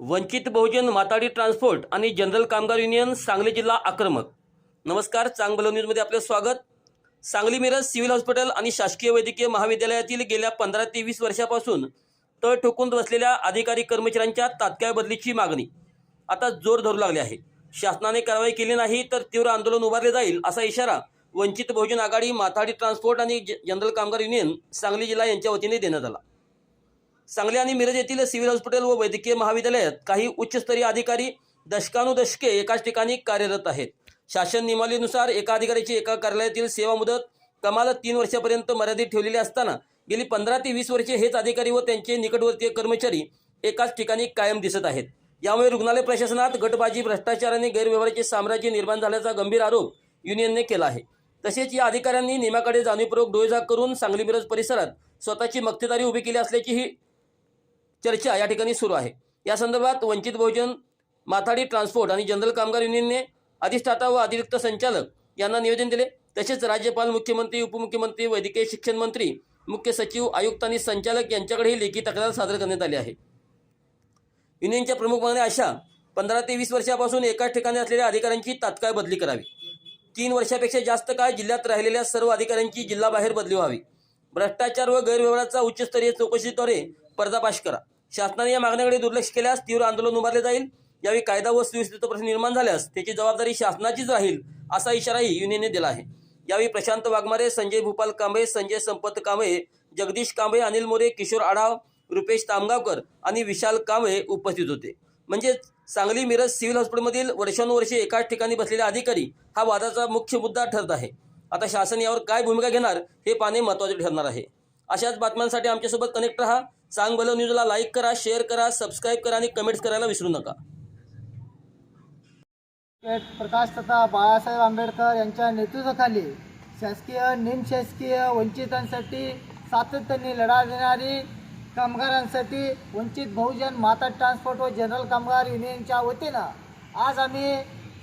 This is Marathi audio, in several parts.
वंचित बहुजन माताडी ट्रान्सपोर्ट आणि जनरल कामगार युनियन सांगली जिल्हा आक्रमक. नमस्कार चांगलं न्यूजमध्ये आपलं स्वागत. सांगली मिरज सिव्हिल हॉस्पिटल आणि शासकीय वैद्यकीय महाविद्यालयातील गेल्या पंधरा ते वीस वर्षापासून तळ ठोकून बसलेल्या अधिकारी कर्मचाऱ्यांच्या तात्काळ बदलीची मागणी. आता जोर धरू लागली आहे. शासनाने कारवाई केली नाही तर तीव्र आंदोलन उभारले जाईल असा इशारा वंचित बहुजन आघाडी माथाडी ट्रान्सपोर्ट आणि जनरल कामगार युनियन सांगली जिल्हा यांच्या वतीने देण्यात आला. सांगली आणि मिरज येथील सिव्हिल हॉस्पिटल व वैद्यकीय महाविद्यालयात काही उच्चस्तरीय अधिकारी दशकानुदशके एकाच ठिकाणी कार्यरत आहेत. शासन नियमावलीनुसार एका अधिकाऱ्याची एका कार्यालयातील सेवा मुदत कमाल तीन वर्षापर्यंत मर्यादित ठेवलेली असताना गेली पंधरा ते वीस वर्षे हेच अधिकारी व त्यांचे निकटवर्तीय कर्मचारी एकाच ठिकाणी कायम दिसत आहेत. यामुळे रुग्णालय प्रशासनात गटबाजी भ्रष्टाचार आणि गैरव्यवहाराचे साम्राज्य निर्माण झाल्याचा गंभीर आरोप युनियनने केला आहे. तसेच या अधिकाऱ्यांनी नियमाकडे जाणीवपूर्वक डोळेझाक करून सांगली मिरज परिसरात स्वतःची मक्तेदारी उभी केली असल्याचीही चर्चा या ठिकाणी सुरू आहे. या संदर्भात वंचित बहुजन माथाडी ट्रान्सपोर्ट आणि जनरल कामगार युनियनने अधिष्ठाता व अतिरिक्त संचालक यांना निवेदन दिले. तसेच राज्यपाल मुख्यमंत्री उपमुख्यमंत्री वैद्यकीय शिक्षण मंत्री मुख्य सचिव आयुक्त आणि संचालक यांच्याकडेही लेखी तक्रार सादर करण्यात आली आहे. युनियनच्या प्रमुख मागण्या अशा पंधरा ते वीस वर्षापासून एकाच ठिकाणी असलेल्या अधिकाऱ्यांची तात्काळ बदली करावी. तीन वर्षापेक्षा जास्त काळ जिल्ह्यात राहिलेल्या सर्व अधिकाऱ्यांची जिल्हाबाहेर बदली व्हावी. भ्रष्टाचार व गैरव्यवहाराचा उच्चस्तरीय चौकशीद्वारे पर्दापाश करा. शासनाने या मागण्याकडे दुर्लक्ष केल्यास तीव्र आंदोलन उभारले जाईल. यावेळी कायदा व सुव्यवस्थेचा प्रश्न निर्माण झाल्यास त्याची जबाबदारी शासनाचीच राहील असा इशाराही युनियनने दिला आहे. यावेळी प्रशांत वाघमारे संजय भूपाल कांबळे संजय संपत कांबळे जगदीश कांबळे अनिल मोरे किशोर आढाव रुपेश तामगावकर आणि विशाल कांबळे उपस्थित होते. म्हणजेच सांगली मिरज सिव्हिल हॉस्पिटलमधील वर्षानुवर्षे एकाच ठिकाणी बसलेले अधिकारी हा वादाचा मुख्य मुद्दा ठरत आहे. आता शासन यावर काय भूमिका घेणार हे पाहणे महत्त्वाचे ठरणार आहे. अशाच बातम्यांसाठी आमच्यासोबत कनेक्ट राहा. चांग भलं न्यूजला लाईक करा शेअर करा सबस्क्राईब करा आणि कमेंट्स करायला विसरू नका. प्रकाश तथा बाळासाहेब आंबेडकर यांच्या नेतृत्वाखाली शासकीय निमशासकीय वंचितांसाठी सातत्याने लढा देणारी कामगारांसाठी वंचित बहुजन माता ट्रान्सपोर्ट व जनरल कामगार युनियनच्या वतीनं आज आम्ही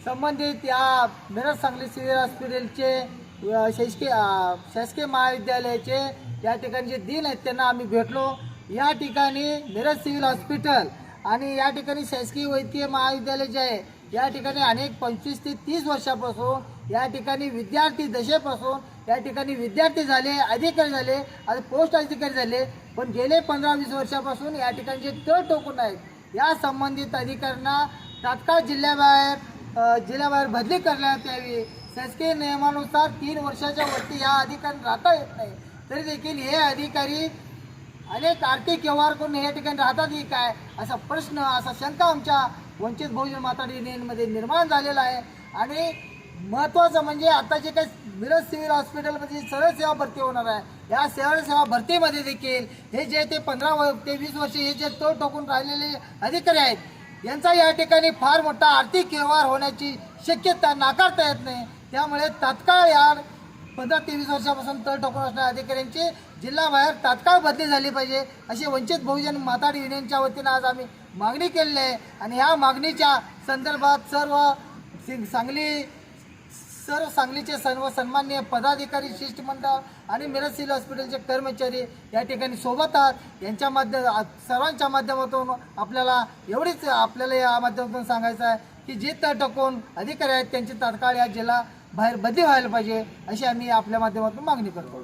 संबंधित या मिरज सांगली सिव्हिल हॉस्पिटलचे शासकीय शासकीय महाविद्यालयाचे या ठिकाणी जे दिन आहेत त्यांना आम्ही भेटलो. या ठिकाणी मिरज सिव्हिल हॉस्पिटल आणि या ठिकाणी शासकीय वैद्यकीय महाविद्यालय जे आहे या ठिकाणी अनेक पंचवीस ते तीस वर्षापासून या ठिकाणी विद्यार्थी दशेपासून या ठिकाणी विद्यार्थी झाले अधिकारी झाले आणि पोस्ट अधिकारी झाले पण गेले पंधरा वीस वर्षापासून या ठिकाणी जे तळ टोकून आहेत या संबंधित अधिकाऱ्यांना तात्काळ जिल्ह्याबाहेर जिल्ह्याबाहेर बदली करण्यात यावी. शासकीय नियमानुसार तीन वर्षाच्या वरती या अधिकारी राहता येत नाही. तरी देखील हे अधिकारी अनेक आर्थिक व्यवहार करून या ठिकाणी राहतात की काय? असा प्रश्न असा शंका आमच्या वंचित बहुजन माताडी युनियनमध्ये निर्माण झालेला आहे. आणि महत्त्वाचं म्हणजे आता जे काही मिरज सिव्हिल हॉस्पिटलमध्ये सरळ सेवा भरती होणार आहे या सरळ सेवा भरतीमध्ये देखील हे जे ते पंधरा व ते वीस वर्ष हे जे तो टोकून राहिलेले अधिकारी आहेत यांचा या ठिकाणी फार मोठा आर्थिक व्यवहार होण्याची शक्यता नाकारता येत नाही. त्यामुळे तात्काळ या पंधरा तेवीस वर्षापासून तळ ठोकून असणाऱ्या अधिकाऱ्यांचे जिल्हाबाहेर तात्काळ बदली झाली पाहिजे अशी वंचित बहुजन माताडी युनियनच्या वतीनं आज आम्ही मागणी केलेली आहे. आणि ह्या मागणीच्या संदर्भात सर्व सांगली सर्व सांगलीचे सर्व सन्मान्य पदाधिकारी शिष्टमंडळ आणि मिरज सिव्हिल हॉस्पिटलचे कर्मचारी या ठिकाणी सोबत आहात. यांच्या माध्यम सर्वांच्या माध्यमातून आपल्याला एवढीच आपल्याला या माध्यमातून सांगायचं आहे की जे तळ टोकून अधिकारी आहेत त्यांची तात्काळ या जिल्हा बाहेर बदली व्हायला पाहिजे अशी आम्ही आपल्या माध्यमातून मागणी करतो.